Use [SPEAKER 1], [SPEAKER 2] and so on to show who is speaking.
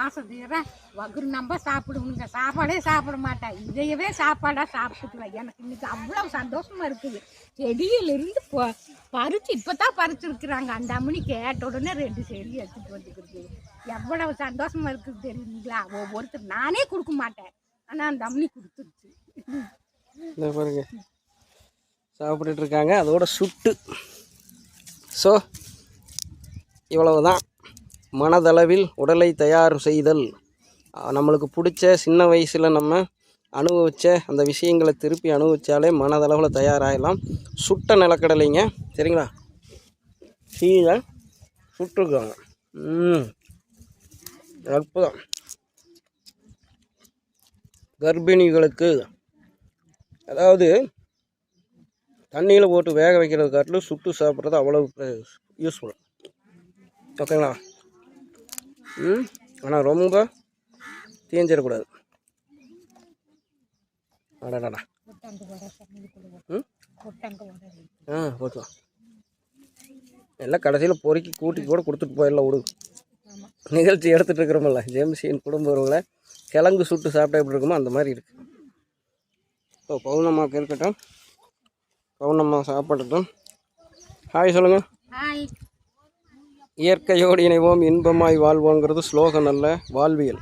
[SPEAKER 1] ஆசை தீர வகுறு நம்ப சாப்பிடுவனுங்க சாப்பாடே சாப்பிட மாட்டேன். இதையவே சாப்பாடாக சாப்பிட்டுக்கலாம் எனக்கு இன்னைக்கு அவ்வளோ சந்தோஷமா இருக்குது. செடியிலிருந்து பொ பறிச்சு இப்போ தான் பறிச்சிருக்கிறாங்க. அந்த அம்மனி கேட்ட உடனே ரெண்டு செடி எடுத்துட்டு வந்துக்கிறது எவ்வளவு சந்தோஷமா இருக்குது தெரியுங்களா ஒவ்வொருத்தர் நானே கொடுக்க மாட்டேன். ஆனால் அந்த அம்மனி கொடுத்துருச்சு.
[SPEAKER 2] பாருங்க. சாப்பிட்டுட்டு இருக்காங்க. அதோட சுட்டு. ஸோ இவ்வளவுதான். மனதளவில் உடலை தயார் செய்தல். நம்மளுக்கு பிடிச்ச சின்ன வயசில் நம்ம அனுபவித்த அந்த விஷயங்களை திருப்பி அனுபவித்தாலே மனதளவில் தயாராகலாம். சுட்ட நிலக்கடலைங்க சரிங்களா? கீழே சுட்டுருக்காங்க. அற்புதம். கர்ப்பிணிகளுக்கு அதாவது தண்ணியில் போட்டு வேக வைக்கிறது காட்டிலும் சுட்டு சாப்பிட்றது அவ்வளோ யூஸ்ஃபுல். ஓகேங்களா? ஆனால் ரொம்ப தீஞ்சிடக்கூடாது.
[SPEAKER 1] அடாடாடா.
[SPEAKER 2] ம்? ஆ போட்டுலாம் எல்லாம் கடைசியில் பொறுக்கி கூட்டி கூட கொடுத்துட்டு போயிடலாம் விடு. நிகழ்ச்சி எடுத்துகிட்டு இருக்கிறோமில்ல ஜேம்சியின் குடும்ப உறவுகளை கிழங்கு சுட்டு சாப்பிட்டா எப்படி இருக்குமோ அந்த மாதிரி இருக்குது ஸோ பௌர்ணமாவுக்கு இருக்கட்டும். பௌர்ணமா சாப்பிடட்டும். ஹாய் சொல்லுங்கள்
[SPEAKER 1] ஹாய்
[SPEAKER 2] இயற்கையோடு இணைவோம் இன்பமாய் வாழ்வோங்கிறது ஸ்லோகன் அல்ல வாழ்வியல்.